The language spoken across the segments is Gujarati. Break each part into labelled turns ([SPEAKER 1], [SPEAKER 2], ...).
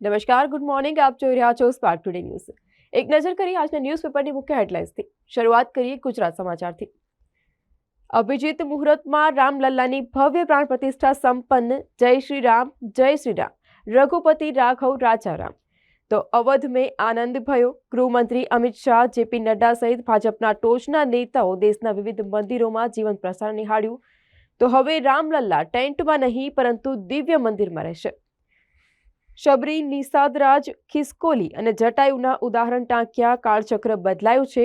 [SPEAKER 1] નમસ્કાર, ગુડ મોર્નિંગ. આપ જોઈ રહ્યા છો સ્પાર્ક ટુડે ન્યૂઝ એક નજર કરીએ આજના ન્યૂઝપેપરની મુખ્ય હેડલાઇન્સથી. શરૂઆત કરીએ ગુજરાત સમાચારથી. અભિજીત મુહૂર્તમાં રામલલ્લાની ભવ્ય પ્રાણ પ્રતિષ્ઠા સંપન્ન. જય શ્રી રામ, જય શ્રી રામ. રઘુપતિ રાઘવ રાજારામ તો અવધ મેં આનંદ ભયો. ગૃહમંત્રી અમિત શાહ, જેપી નડ્ડા સહિત ભાજપના ટોચના નેતાઓ દેશના વિવિધ મંદિરોમાં જીવન પ્રસાર નિહાળ્યું. તો હવે રામલલ્લા ટેન્ટમાં નહીં, પરંતુ દિવ્ય મંદિરમાં રહેશે. શબરી નિષાદરાજ ખિસકોલી અને જટાયુના ઉદાહરણ ટાંક્યા. કાળચક્ર બદલાયું છે.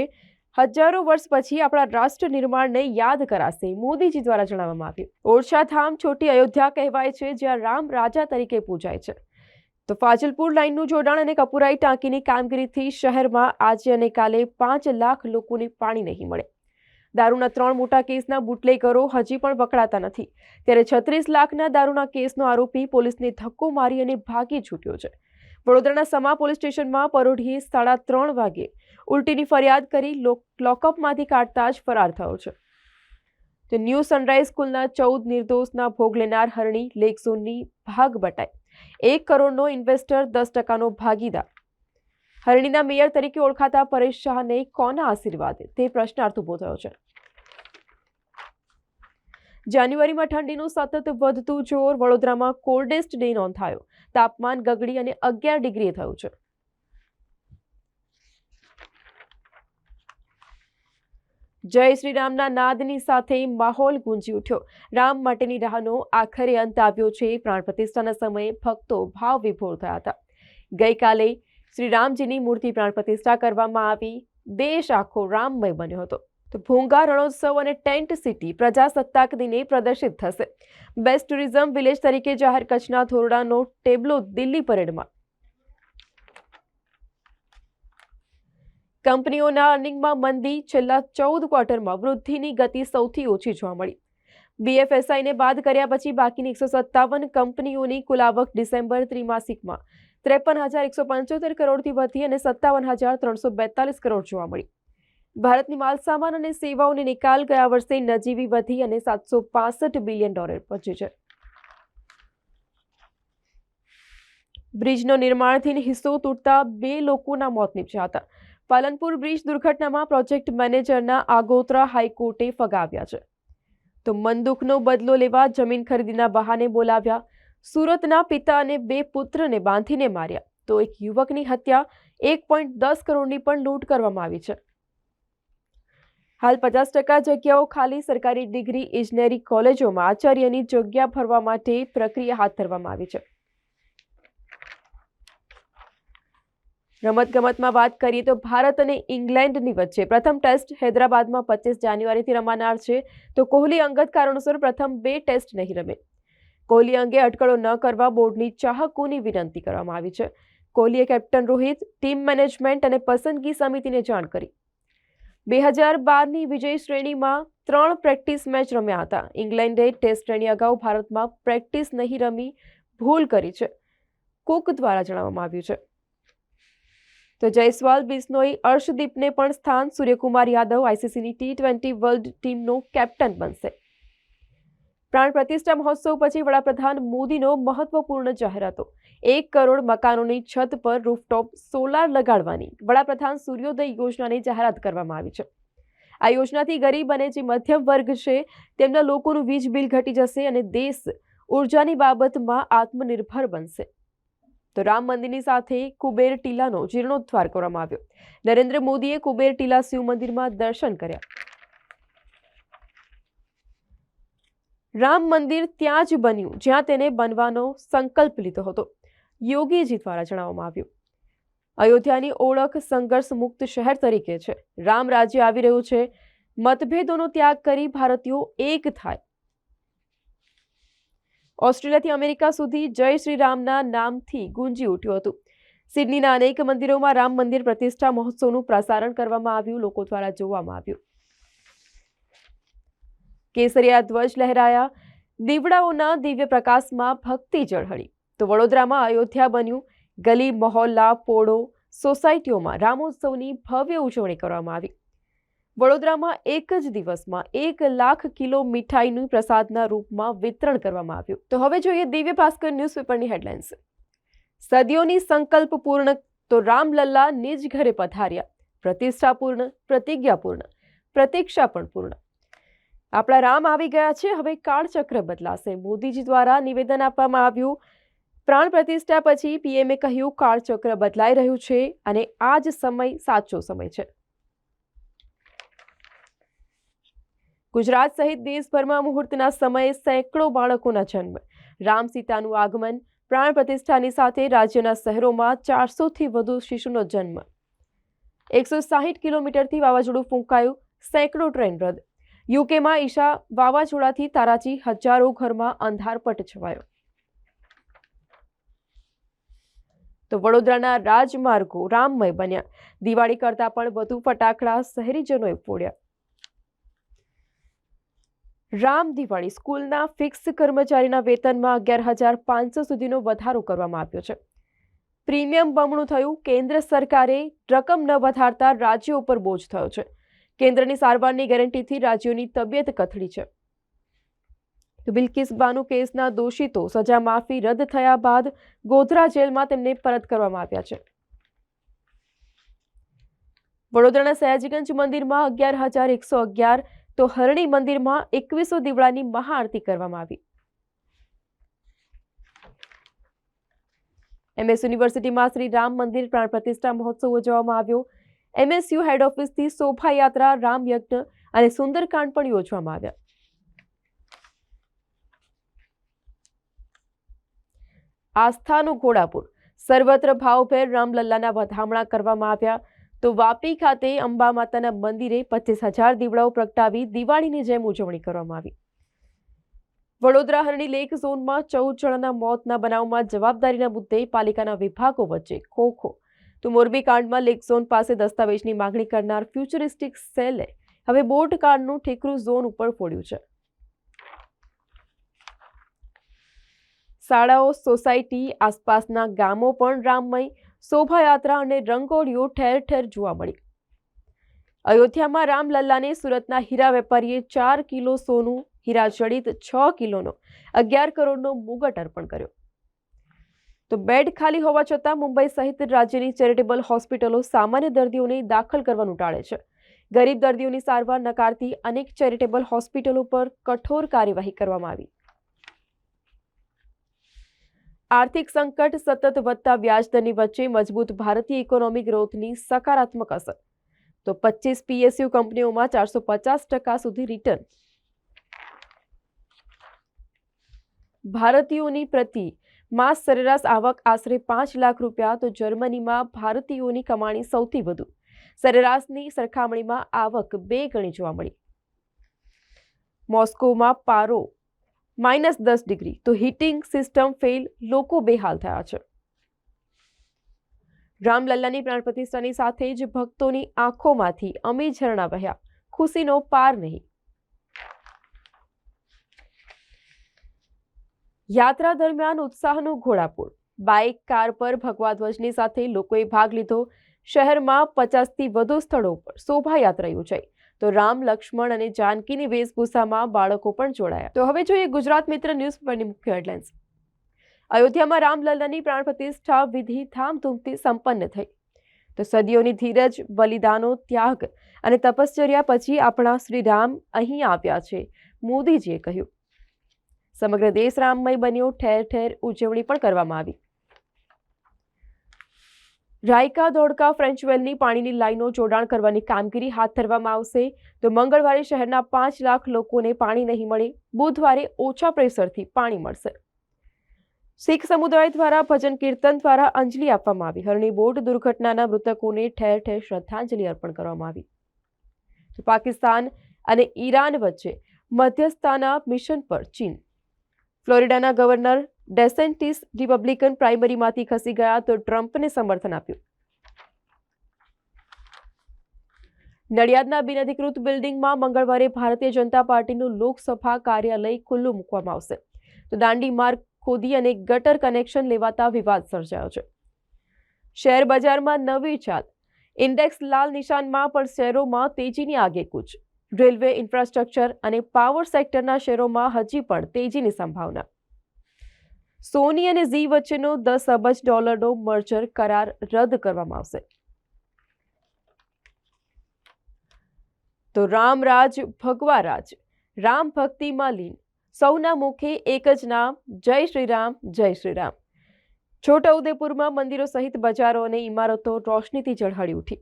[SPEAKER 1] હજારો વર્ષ પછી આપણા રાષ્ટ્ર નિર્માણને યાદ કરાશે. મોદીજી દ્વારા જણાવવામાં આવ્યું. ઓરછા ધામ છોટી અયોધ્યા કહેવાય છે, જ્યાં રામ રાજા તરીકે પૂજાય છે. તો ફાજલપુર લાઇનનું જોડાણ અને કપુરાઈ ટાંકીની કામગીરીથી શહેરમાં આજે અને કાલે પાંચ લાખ લોકોને પાણી નહીં મળે. દારૂના ત્રણ મોટા કેસના બુટલેગરો હજી પણ પકડાતા નથી. ત્યારે છત્રીસ લાખના દારૂના કેસનો આરોપી પોલીસને ધક્કો મારી અને ભાગી છૂટ્યો છે. વડોદરાના સમા પોલીસ સ્ટેશનમાં પરોઢીએ સાડા ત્રણ વાગે ઉલટીની ફરિયાદ કરી લોક- લોકઅપમાંથી કાઢતા જ ફરાર થયો છે. તો ન્યૂ સનરાઈઝ સ્કૂલના ચૌદ નિર્દોષના ભોગ લેનાર હરણી લેક ઝોનની ભાગ બટાઈ. એક કરોડનો ઇન્વેસ્ટર દસ ટકાનો ભાગીદાર. હરણીના મેયર તરીકે ઓળખાતા પરેશ શાહને કોના આશીર્વાદ? તે પ્રશ્નાર્થ ઊભો થયો છે. જાન્યુઆરીમાં ઠંડીનું સતત વધતું જોર વડોદરામાં કોલ્ડેસ્ટ ડે નોંધાયો. તાપમાન ગગડી અને અગિયાર ડિગ્રીએ થયું છે. જય શ્રી રામના નાદની સાથે માહોલ ગુંજી ઉઠ્યો. રામ માટેની રાહનો આખરે અંત આવ્યો છે. પ્રાણ પ્રતિષ્ઠાના સમયે ભક્તો ભાવ વિભોર થયા હતા. ગઈકાલે શ્રી રામજીની મૂર્તિ પ્રાણ પ્રતિષ્ઠા કરવામાં આવી. દેશ આખો રામમય બન્યો હતો. તો ભૂંગા રણોત્સવ અને ટેન્ટ સિટી પ્રજાસત્તાક દિને પ્રદર્શિત થશે. બેસ્ટ ટુરિઝમ વિલેજ તરીકે જાહેર કચ્છના ધોરડાનો ટેબલો દિલ્હી પરેડમાં. કંપનીઓના અર્નિંગમાં મંદી છેલ્લા ચૌદ ક્વાર્ટરમાં વૃદ્ધિની ગતિ સૌથી ઓછી જોવા મળી. બીએફએસઆઈને બાદ કર્યા પછી બાકીની એકસો સત્તાવન કંપનીઓની કુલ આવક ડિસેમ્બર ત્રિમાસિકમાં ત્રેપન હજાર એકસો પંચોતેર કરોડથી વધી અને સત્તાવન હજાર ત્રણસો બેતાલીસ કરોડ જોવા મળી. ભારતની માલસામાન અને સેવાઓની નિકાલ ગયા વર્ષે નજીવી વધી અને સાતસો પાસઠ બિલિયન ડોલર પહોંચી છે. બ્રિજનો નિર્માણથી હિસ્સો તૂટતા બે લોકોના મોત નીપજ્યા હતા. પાલનપુર બ્રિજ દુર્ઘટનામાં પ્રોજેક્ટ મેનેજરના આગોતરા હાઈકોર્ટે ફગાવ્યા છે. તો મનદુખનો બદલો લેવા જમીન ખરીદીના બહાને બોલાવ્યા. સુરતના પિતા અને બે પુત્રને બાંધીને માર્યા. તો એક યુવકની હત્યા, એક પોઈન્ટ દસ કરોડની પણ લૂંટ કરવામાં આવી છે. હાલ પચાસ ટકા જગ્યાઓ ખાલી સરકારી ડિગ્રી, ઇજનેરી કોલેજોમાં આચાર્યની જગ્યા ભરવા માટે પ્રક્રિયા હાથ ધરવામાં આવી છે. રમતગમતમાં વાત કરીએ તો ભારત અને ઇંગ્લેન્ડની વચ્ચે પ્રથમ ટેસ્ટ હૈદરાબાદમાં પચીસ જાન્યુઆરીથી રમાનાર છે. તો કોહલી અંગત કારણોસર પ્રથમ બે ટેસ્ટ નહીં રમે. કોહલી અંગે અટકળો ન કરવા બોર્ડની ચાહકોની વિનંતી કરવામાં આવી છે. કોહલીએ કેપ્ટન રોહિત, ટીમ મેનેજમેન્ટ અને પસંદગી સમિતિને જાણ કરી. બે હજાર બારની વિજય શ્રેણીમાં ત્રણ પ્રેક્ટિસ મેચ રમ્યા હતા. ઇંગ્લેન્ડે ટેસ્ટ શ્રેણી અગાઉ ભારતમાં પ્રેક્ટિસ નહીં રમી ભૂલ કરી છે, કુક દ્વારા જણાવવામાં આવ્યું છે. તો જયસ્વાલ બિસ્નોઈ અર્શદીપને પણ સ્થાન સૂર્યકુમાર યાદવ આઈસીસીની ટી ટ્વેન્ટી વર્લ્ડ ટીમનો કેપ્ટન બનશે. પ્રાણ પ્રતિષ્ઠા મહોત્સવ પછી વડાપ્રધાન મોદીનો મહત્વપૂર્ણ જાહેરાતો. એક કરોડ મકાનોની છત પર રૂફટોપ સોલાર લગાડવાની વડાપ્રધાન સૂર્યોદય યોજનાની જાહેરાત કરવામાં આવી છે. આ યોજનાથી ગરીબ અને જે મધ્યમ વર્ગ છે, તેમના લોકોનું વીજ બિલ ઘટી જશે અને દેશ ઉર્જાની બાબતમાં આત્મનિર્ભર બનશે. તો રામ મંદિરની સાથે કુબેર ટીલાનો જીર્ણોદ્ધાર કરવામાં આવ્યો. નરેન્દ્ર મોદીએ કુબેર ટીલા શિવ મંદિરમાં દર્શન કર્યા. રામ મંદિર ત્યાં જ બન્યું જ્યાં તેને બનવાનો સંકલ્પ લીધો હતો. યોગીજી દ્વારા જણાવવામાં આવ્યું. અયોધ્યાની ઓળખ સંઘર્ષ મુક્ત શહેર તરીકે છે. રામ રાજ્ય આવી રહ્યું છે. મતભેદોનો ત્યાગ કરી ભારતીયો એક થાય. ઓસ્ટ્રેલિયાથી અમેરિકા સુધી જય શ્રી રામના નામથી ગુંજી ઉઠ્યું હતું. સિડનીના અનેક મંદિરોમાં રામ મંદિર પ્રતિષ્ઠા મહોત્સવનું પ્રસારણ કરવામાં આવ્યું, લોકો દ્વારા જોવામાં આવ્યું. કેસરિયા ધ્વજ લહેરાયા. દીવડાઓના દિવ્ય પ્રકાશમાં ભક્તિ ઝળહળી. તો વડોદરામાં અયોધ્યા બન્યું. ગલી, મહોલ્લા, પોળો સોસાયટીઓમાં રામોત્સવની ભવ્ય ઉજવણી કરવામાં આવી. વડોદરામાં એક જ દિવસમાં એક લાખ કિલો મીઠાઈનું પ્રસાદના રૂપમાં વિતરણ કરવામાં આવ્યું. તો હવે જોઈએ દિવ્ય ભાસ્કર ન્યૂઝપેપરની હેડલાઇન્સ. સદીઓની સંકલ્પ પૂર્ણ તો રામલલ્લા નિજ ઘરે પધાર્યા. પ્રતિષ્ઠાપૂર્ણ, પ્રતિજ્ઞાપૂર્ણ પ્રતિજ્ઞા પ્રતીક્ષા પણ પૂર્ણ. આપણા રામ આવી ગયા છે. હવે કાળચક્ર બદલાશે. મોદીજી દ્વારા નિવેદન આપવામાં આવ્યું. પ્રાણ પ્રતિષ્ઠા પછી પીએમએ કહ્યું કાળચક્ર બદલાઈ રહ્યું છે અને આ જ સમય સાચો સમય છે. ગુજરાત સહિત દેશભરમાં મુહૂર્તના સમયે સેંકડો બાળકોના જન્મ. રામ સીતાનું આગમન, પ્રાણ પ્રતિષ્ઠાની સાથે રાજ્યના શહેરોમાં ચારસોથી વધુ શિશુનો જન્મ. એકસો સાહીઠ કિલોમીટરથી વાવાઝોડું ફૂંકાયું, સેંકડો ટ્રેન રદ. યુકેમાં ઈશા વાવાઝોડાથી તારાજી હજારો ઘરમાં અંધારપટ છવાયો. તો વડોદરાના રાજમાર્ગો રામમય બન્યા. દિવાળી કરતાં પણ વધુ ફટાકડા શહેરીજનોએ ફોડ્યા. રામ દિવાળી સ્કૂલના ફિક્સ કર્મચારીના વેતનમાં અગિયાર હજાર પાંચસો સુધીનો વધારો કરવામાં આવ્યો છે. પ્રીમિયમ બમણું થયું, કેન્દ્ર સરકારે રકમ ન વધારતા રાજ્યો ઉપર બોજ થયો છે. કેન્દ્રની સારવારની ગેરંટીથી રાજ્યોની તબિયત કથળી છે. તો બિલ્કિસ બાનુ કેસના દોષિતો સજા માફી રદ થયા બાદ ગોધરા જેલમાં તેમને પરત કરવામાં આવ્યા છે. વડોદરાના સયાજીગંજ મંદિરમાં અગિયાર હજાર એકસો અગિયાર તો હરણી મંદિરમાં એકવીસો દીવડાની મહાઆરતી કરવામાં આવી. એમએસ યુનિવર્સિટીમાં શ્રી રામ મંદિર પ્રાણ પ્રતિષ્ઠા મહોત્સવ ઉજવવામાં આવ્યો. એમએસયુ હેડ ઓફિસથી શોભાયાત્રા રામ યજ્ઞ અને સુંદરકાંડ પણ યોજવામાં આવ્યા. આસ્થાનું ઘોડાપુર. સર્વત્ર ભાવભેર રામલલ્લાના વધામણા કરવામાં આવ્યા. તો વાપી ખાતે અંબા માતાના મંદિરે પચીસ હજાર દીવડાઓ પ્રગટાવી દિવાળીની જેમ ઉજવણી કરવામાં આવી. વડોદરા હરણી લેક ઝોનમાં ચૌદ જણાના મોતના બનાવમાં જવાબદારીના મુદ્દે પાલિકાના વિભાગો વચ્ચે ખોખો. તો મોરબી કાંડમાં લેક ઝોન પાસે દસ્તાવેજની માંગણી કરનાર ફ્યુચરિસ્ટિક સેલે હવે બોટ કાર્ડનું ઠેકરું ઝોન ઉપર ફોડ્યું છે. શાળાઓ, સોસાયટી, આસપાસના ગામો પણ રામમય, શોભાયાત્રા અને રંગોળીઓ ઠેર ઠેર જોવા મળી. અયોધ્યામાં રામલલ્લાને સુરતના હીરા વેપારીએ ચાર કિલો સોનું, હીરા જડિત, છ કિલોનો, અગિયાર કરોડનો મુગટ અર્પણ કર્યો. તો બેડ ખાલી હોવા છતાં મુંબઈ સહિત રાજ્યની ચેરિટેબલ હોસ્પિટલો સામાન્ય દર્દીઓને દાખલ કરવાનું ટાળે છે. ગરીબ દર્દીઓની સારવાર નકારતી અનેક ચેરિટેબલ હોસ્પિટલો પર કઠોર કાર્યવાહી કરવામાં આવી. આર્થિક સંકટ સતત વધતા વ્યાજદરની વચ્ચે મજબૂત ભારતીય ઇકોનોમી ગ્રોથની સકારાત્મક અસર. તો પચીસ પીએસયુ કંપનીઓમાં ચારસો પચાસ ટકા સુધી રિટર્ન ભારતીયોની પ્રતિ માસ સરેરાશ આવક આશરે પાંચ લાખ રૂપિયા, તો જર્મનીમાં ભારતીયોની કમાણી સૌથી વધુ. સરેરાશની સરખામણીમાં આવક બે ગણી જોવા મળી. મોસ્કોમાં પારો માઇનસ દસ ડિગ્રી. તો હીટિંગ સિસ્ટમ ફેલ લોકો બેહાલ થયા છે. રામલલ્લાની પ્રાણ પ્રતિષ્ઠાની સાથે જ ભક્તોની આંખોમાંથી અમી ઝરણા વહ્યા. ખુશીનો પાર નહીં. યાત્રા દરમિયાન ઉત્સાહનું ઘોડાપૂર. બાઇક, કાર પર ભગવા ધ્વજની સાથે લોકોએ ભાગ લીધો. શહેરમાં પચાસથી વધુ સ્થળો પર શોભાયાત્રા યોજાઈ. તો રામ, લક્ષ્મણ અને જાનકીની વેશભૂષામાં બાળકો પણ જોડાયા. તો હવે જોઈએ ગુજરાત મિત્ર ન્યૂઝ ન્યૂઝપેપરની મુખ્ય હેડલાઇન્સ. અયોધ્યામાં રામલલ્લાની પ્રાણ પ્રતિષ્ઠા વિધિ ધામધૂમથી સંપન્ન થઈ. તો સદીઓની ધીરજ, બલિદાનો, ત્યાગ અને તપશ્ચર્યા પછી આપણા શ્રી રામ અહીં આવ્યા છે, મોદીજીએ કહ્યું. સમગ્ર દેશ રામમય બન્યો ઠેર ઠેર ઉજવણી પણ કરવામાં આવી. રાયકા, ધોળકા ફ્રેન્ચવેલની પાણીની લાઈનો જોડાણ કરવાની કામગીરી હાથ ધરવામાં આવશે. તો મંગળવારે શહેરના પાંચ લાખ લોકોને પાણી નહીં મળે. બુધવારે ઓછા પ્રેશરથી પાણી મળશે. શીખ સમુદાય દ્વારા ભજન કીર્તન દ્વારા અંજલિ આપવામાં આવી. હરણી બોટ દુર્ઘટનાના મૃતકોને ઠેર ઠેર શ્રદ્ધાંજલિ અર્પણ કરવામાં આવી. પાકિસ્તાન અને ઈરાન વચ્ચે મધ્યસ્થાના મિશન પર ચીન. ફ્લોરિડાના ગવર્નર ડેસેન્ટિસ રિપબ્લિકન પ્રાઇમરીમાંથી ખસી ગયા તો ટ્રમ્પને સમર્થન આપ્યું. નડિયાદના બિનઅધિકૃત બિલ્ડિંગમાં મંગળવારે ભારતીય જનતા પાર્ટીનું લોકસભા કાર્યાલય ખુલ્લું મૂકવામાં આવશે. તો દાંડી માર્ગ ખોદી અને ગટર કનેક્શન લેવાતા વિવાદ સર્જાયો છે. શેર બજારમાં નવી ચાલ ઇન્ડેક્સ લાલ નિશાનમાં પણ શેરોમાં તેજીની આગેકૂચ રેલવે ઇન્ફ્રાસ્ટ્રક્ચર અને પાવર સેક્ટરના શેરોમાં હજી પણ તેજીની સંભાવના. સોની અને ઝી વચ્ચેનો દસ અબજ ડોલરનો મર્જર કરાર રદ કરવામાં આવશે. તો રામરાજ ભગવારાજ, રામ ભક્તિમાં લીન સૌના મુખે એક જ નામ, જય શ્રી રામ, જય શ્રી રામ. છોટાઉદેપુરમાં મંદિરો સહિત બજારો અને ઇમારતો રોશનીથી ઝળહળી ઉઠી.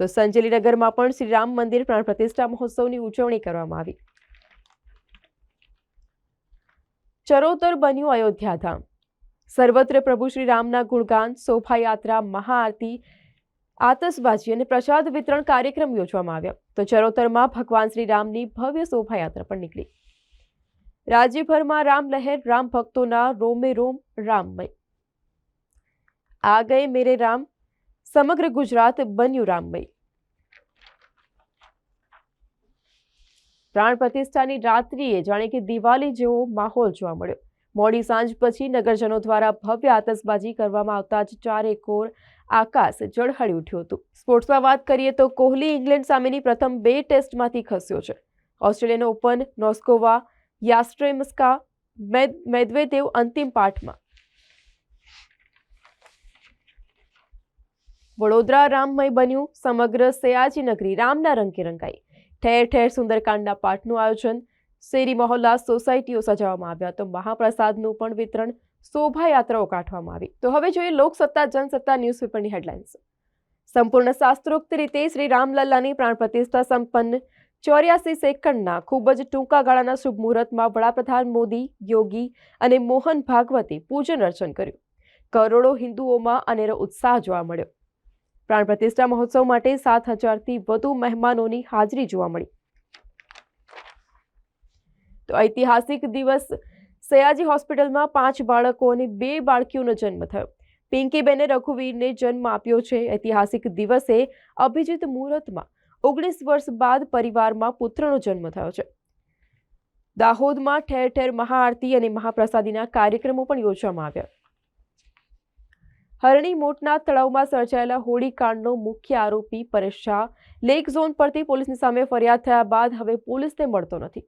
[SPEAKER 1] તો સંજેલીનગરમાં પણ શ્રી રામ મંદિર પ્રાણ પ્રતિષ્ઠા મહોત્સવની ઉજવણી કરવામાં આવી. ચરોતર બન્યું અયોધ્યાધામ. સર્વત્ર પ્રભુ શ્રી રામના ગુણગાન, શોભાયાત્રા, મહાઆરતી, આતશબાજી અને પ્રસાદ વિતરણ કાર્યક્રમ યોજવામાં આવ્યા. તો ચરોતરમાં ભગવાન શ્રી રામની ભવ્ય શોભાયાત્રા પણ નીકળી. રાજ્યભરમાં રામ લહેર, રામ ભક્તોના રોમે રોમ, રામમય. આ ગયે મેરે રામ, સમગ્ર ગુજરાત બન્યું રામમય. પ્રાણ પ્રતિષ્ઠાની રાત્રિએ જાણે કે દિવાળી જેવો માહોલ જોવા મળ્યો. મોડી સાંજ પછી નગરજનો દ્વારા ભવ્ય આતશબાજી કરવામાં આવતા જ ચારે કોર આકાશ ઝળહળી ઉઠ્યું હતું. સ્પોર્ટ્સમાં વાત કરીએ તો કોહલી ઇંગ્લેન્ડ સામેની પ્રથમ બે ટેસ્ટમાંથી ખસ્યો છે. ઓસ્ટ્રેલિયન ઓપન નોસ્કોવા યાસ્ટ્રેમસ્કા મેદ, મેદવેદેવ અંતિમ પાઠમાં. વડોદરા રામમય બન્યું. સમગ્ર સયાજી નગરી રામના રંગે રંગાઈ. ઠેર ઠેર સુંદરકાંડના પાઠનું આયોજન શેરી મહોલ્લા સોસાયટીઓ સજાવવામાં આવ્યા. તો મહાપ્રસાદનું પણ વિતરણ શોભાયાત્રાઓ કાઢવામાં આવી. તો હવે જોઈએ લોકસત્તા, જનસત્તા ન્યૂઝપેપરની હેડલાઇન્સ. સંપૂર્ણ શાસ્ત્રોક્ત રીતે શ્રી રામલલ્લાની પ્રાણ પ્રતિષ્ઠા સંપન્ન ચોર્યાસી સેકન્ડના ખૂબ જ ટૂંકા ગાળાના શુભ મુહૂર્તમાં વડાપ્રધાન મોદી, યોગી અને મોહન ભાગવતે પૂજન અર્ચન કર્યું. કરોડો હિન્દુઓમાં અનેરો ઉત્સાહ જોવા મળ્યો. પ્રાણ પ્રતિષ્ઠા મહોત્સવ માટે સાત હજારથી વધુ મહેમાનોની હાજરી જોવા મળી. તો ઐતિહાસિક દિવસ, સયાજી હોસ્પિટલમાં પાંચ બાળકો અને બે બાળકીઓનો જન્મ થયો. પિંકીબેને રઘુવીરને જન્મ આપ્યો છે. ઐતિહાસિક દિવસે અભિજીત મુહૂર્તમાં ઓગણીસ વર્ષ બાદ પરિવારમાં પુત્રનો જન્મ થયો છે. દાહોદમાં ઠેર ઠેર મહાઆરતી અને મહાપ્રસાદીના કાર્યક્રમો પણ યોજવામાં આવ્યા. હરણી મોટના તળાવમાં સર્જાયેલા હોળીકાંડનો મુખ્ય આરોપી પરેશ શાહ લેક ઝોન પરથી પોલીસની સામે ફરિયાદ થયા બાદ હવે પોલીસને મળતો નથી.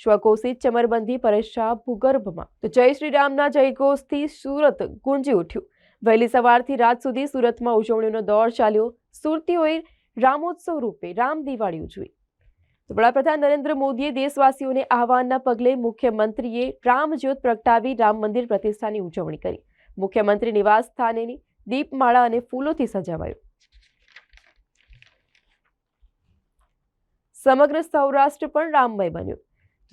[SPEAKER 1] સ્વઘોષિત ચમરબંધી પરેશ શાહ ભૂગર્ભમાં. તો જય શ્રી રામના જયઘોષથી સુરત ગુંજી ઉઠ્યું. વહેલી સવારથી રાત સુધી સુરતમાં ઉજવણીનો દોર ચાલ્યો. સુરતીઓએ રામોત્સવ રૂપે રામ દિવાળી ઉજવી. વડાપ્રધાન નરેન્દ્ર મોદીએ દેશવાસીઓને આહવાનના પગલે મુખ્યમંત્રીએ રામજ્યોત પ્રગટાવી રામ મંદિર પ્રતિષ્ઠાની ઉજવણી કરી. મુખ્યમંત્રી નિવાસ સ્થાનેની દીપમાળા અને ફૂલોથી સજાવાયું. સમગ્ર સૌરાષ્ટ્ર પણ રામમય બન્યું.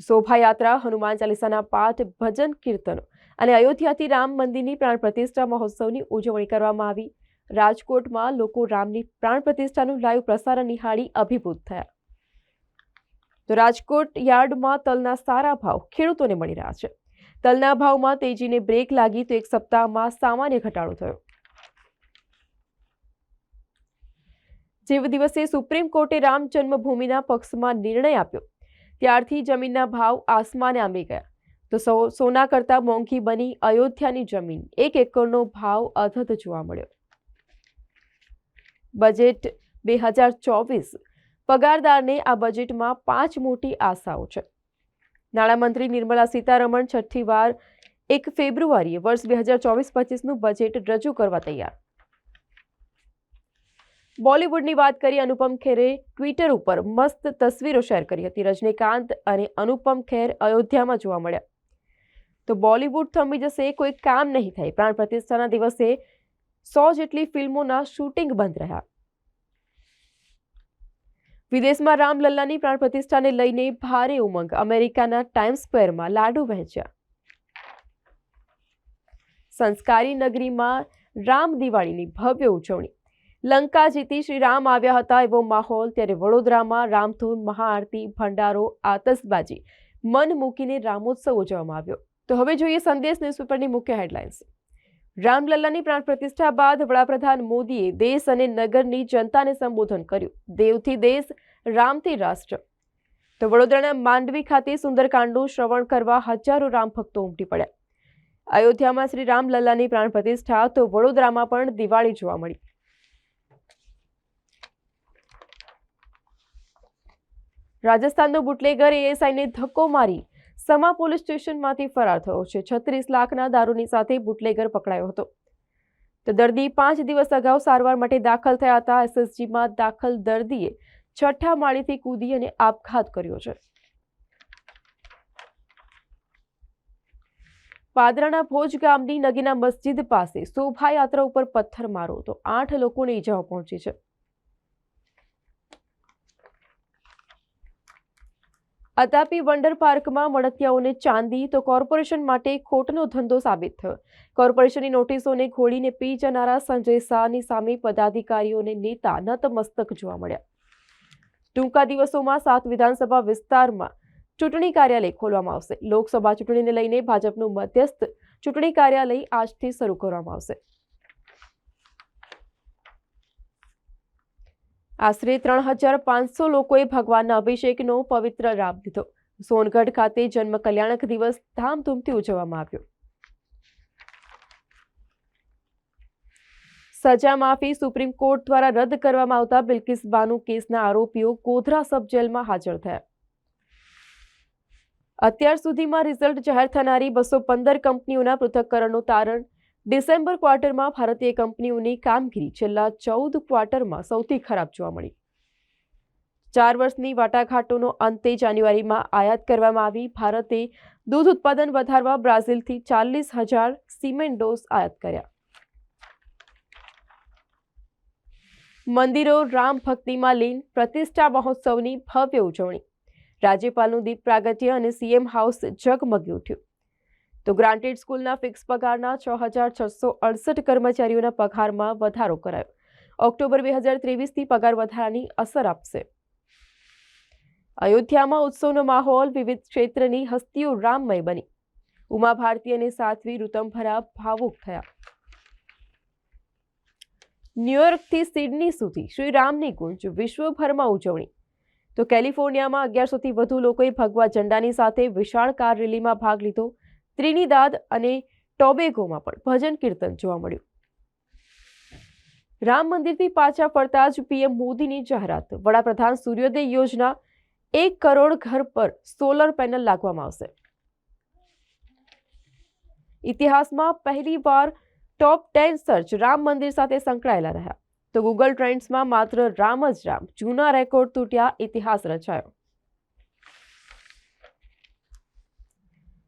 [SPEAKER 1] શોભાયાત્રા, હનુમાન ચાલીસાના પાઠ, ભજન, કીર્તનો અને અયોધ્યાથી રામ મંદિરની પ્રાણ પ્રતિષ્ઠા મહોત્સવની ઉજવણી કરવામાં આવી. રાજકોટમાં લોકો રામની પ્રાણ પ્રતિષ્ઠાનું લાઈવ પ્રસારણ નિહાળી અભિભૂત થયા. તો રાજકોટ યાર્ડમાં તલના સારા ભાવ ખેડૂતોને મળી રહ્યા છે. તલના ભાવમાં તેજીને બ્રેક લાગી તો એક સપ્તાહમાં સામાન્ય ઘટાડો થયો. જેવ દિવસે સુપ્રીમ કોર્ટે રામ જન્મભૂમિના પક્ષમાં નિર્ણય આપ્યો, ત્યારથી જમીનના ભાવ આસમાને આંબી ગયા. તો સો, સોના કરતાં મોંઘી બની અયોધ્યાની જમીન, એક એકરનો ભાવ અધધ જોવા મળ્યો. બજેટ બે હજાર ચોવીસ, પગારદારને આ બજેટમાં પાંચ મોટી આશાઓ છે. નાણામંત્રી નિર્મલા સીતારમણ છઠ્ઠી વાર એક ફેબ્રુઆરીએ વર્ષ બે હજાર ચોવીસ પચીસનું બજેટ રજૂ કરવા તૈયાર. બોલિવૂડની વાત કરીએ, અનુપમ ખેરે ટ્વિટર ઉપર મસ્ત તસવીરો શેર કરી હતી. રજનીકાંત અને અનુપમ ખેર અયોધ્યામાં જોવા મળ્યા. તો બોલિવૂડ થમી જશે, કોઈ કામ નહીં થાય. પ્રાણ પ્રતિષ્ઠાના દિવસે સો જેટલી ફિલ્મોના શૂટિંગ બંધ રહ્યા. વિદેશમાં રામલલ્લાની પ્રાણ પ્રતિષ્ઠાને લઈને ભારે ઉમંગ. અમેરિકાના ટાઈમ સ્ક્વેરમાં લાડુ વહેંચ્યા. સંસ્કારી નગરીમાં રામ દિવાળીની ભવ્ય ઉજવણી. લંકા જીતી શ્રી રામ આવ્યા હતા એવો માહોલ. ત્યારે વડોદરામાં રામધૂન, મહાઆરતી, ભંડારો, આતશબાજી, મન મૂકીને રામોત્સવ ઉજવવામાં આવ્યો. તો હવે જોઈએ સંદેશ ન્યૂઝપેપરની મુખ્ય હેડલાઇન્સ. રામલલ્લાની પ્રાણ પ્રતિષ્ઠા બાદ વડાપ્રધાન મોદીએ દેશ અને નગરની જનતાને સંબોધન કર્યું. દેવથી દેશ, રામથી રાષ્ટ્ર. તો વડોદરાના માંડવી ખાતે સુંદરકાંડનું શ્રવણ કરવા હજારો રામ ભક્તો ઉમટી પડ્યા. અયોધ્યામાં શ્રી રામલલ્લાની પ્રાણ પ્રતિષ્ઠા તો વડોદરામાં પણ દિવાળી જોવા મળી. રાજસ્થાનનો બુટલેગર એએસઆઈને ધક્કો મારી સમા પોલીસ સ્ટેશનમાંથી ફરાર થયો છે. છત્રીસ લાખના દારૂની સાથે બુટલેગર પકડાયો હતો. તો દર્દી પાંચ દિવસ અગાઉ સારવાર માટે દાખલ થયા હતા. એસએસજીમાં દાખલ દર્દીએ છઠ્ઠા માળીથી કૂદી અને આપઘાત કર્યો છે. પાદરાના ભોજ ગામની નગીના મસ્જિદ પાસે શોભાયાત્રા ઉપર પથ્થર મારો તો આઠ લોકોને ઈજાઓ પહોંચી છે. અતાપી વંડર પાર્કમાં મળતિયાઓને ચાંદી તો કોર્પોરેશન માટે ખોટનો ધંધો સાબિત થયો. કોર્પોરેશનની નોટિસોને ખોલીને પી જનારા સંજય શાહની સામે પદાધિકારીઓને નેતા નતમસ્તક જોવા મળ્યા. ટૂંકા દિવસોમાં સાત વિધાનસભા વિસ્તારમાં ચૂંટણી કાર્યાલય ખોલવામાં આવશે. લોકસભા ચૂંટણીને લઈને ભાજપનું મધ્યસ્થ ચૂંટણી કાર્યાલય આજથી શરૂ કરવામાં આવશે. આશરે ત્રણ હજાર પાંચસો લોકોએ ભગવાનના અભિષેકનો પવિત્ર લાભ લીધો. સોનગઢ ખાતે જન્મ કલ્યાણક દિવસ ધામધૂમથી ઉજવવામાં આવ્યો. સજા માફી સુપ્રીમ કોર્ટ દ્વારા રદ કરવામાં આવતા બિલકિસ બાનુ કેસના આરોપીઓ ગોધરા સબ જેલમાં હાજર થયા. અત્યાર સુધીમાં રિઝલ્ટ જાહેર થનારી બસો પંદર કંપનીઓના પૃથ્થકરણનું તારણ ડિસેમ્બર ક્વાર્ટરમાં ભારતીય કંપનીઓની કામગીરી છેલ્લા ચૌદ ક્વાર્ટરમાં સૌથી ખરાબ જોવા મળી. ચાર વર્ષની વાટાઘાટોનો અંતે જાન્યુઆરીમાં આયાત કરવામાં આવી. ભારતે દૂધ ઉત્પાદન વધારવા બ્રાઝિલથી ચાલીસ હજાર સિમેન્ટ ડોઝ આયાત કર્યા. મંદિરો રામ ભક્તિમાં લીન, પ્રતિષ્ઠા મહોત્સવની ભવ્ય ઉજવણી. રાજ્યપાલનું દીપ પ્રાગટ્ય અને સીએમ હાઉસ ઝગમગી ઉઠ્યું. તો ગ્રાન્ટેડ સ્કૂલના ફિક્સ પગારના છ હજાર છસો અડસઠ કર્મચારીઓના પગારમાં વધારો કરાયો. ઓક્ટોબર બે હજાર ત્રેવીસથી પગાર વધારાની અસર આપશે. અયોધ્યામાં ઉત્સવનો માહોલ વિવિધ ક્ષેત્રની હસ્તીઓ રામમય બની. ઉમા ભારતી અને સાધ્વી ઋતંભરા ભાવુક થયા. ન્યુયોર્કથી સિડની સુધી શ્રી રામની ગુંજ વિશ્વભરમાં ઉજવણી. તો કેલિફોર્નિયામાં અગિયારસોથી વધુ લોકોએ ભગવા ઝંડાની સાથે વિશાળ કાર રેલીમાં ભાગ લીધો. ત્રિનિદાદ અને ટોબેગોમાં પણ ભજન કીર્તન જોવા મળ્યું. રામ મંદિરથી પાછા ફરતા જ પીએમ મોદીની જાહેરાત. વડાપ્રધાન સૂર્યોદય યોજના એક કરોડ ઘર પર સોલર પેનલ લાગવામાં આવશે. ઇતિહાસમાં પહેલીવાર ટોપ ટેન સર્ચ રામ મંદિર સાથે સંકળાયેલા રહ્યા. તો ગૂગલ ટ્રેન્ડ્સમાં માત્ર રામ જ રામ, જૂના રેકોર્ડ તૂટ્યા, ઇતિહાસ રચાયો.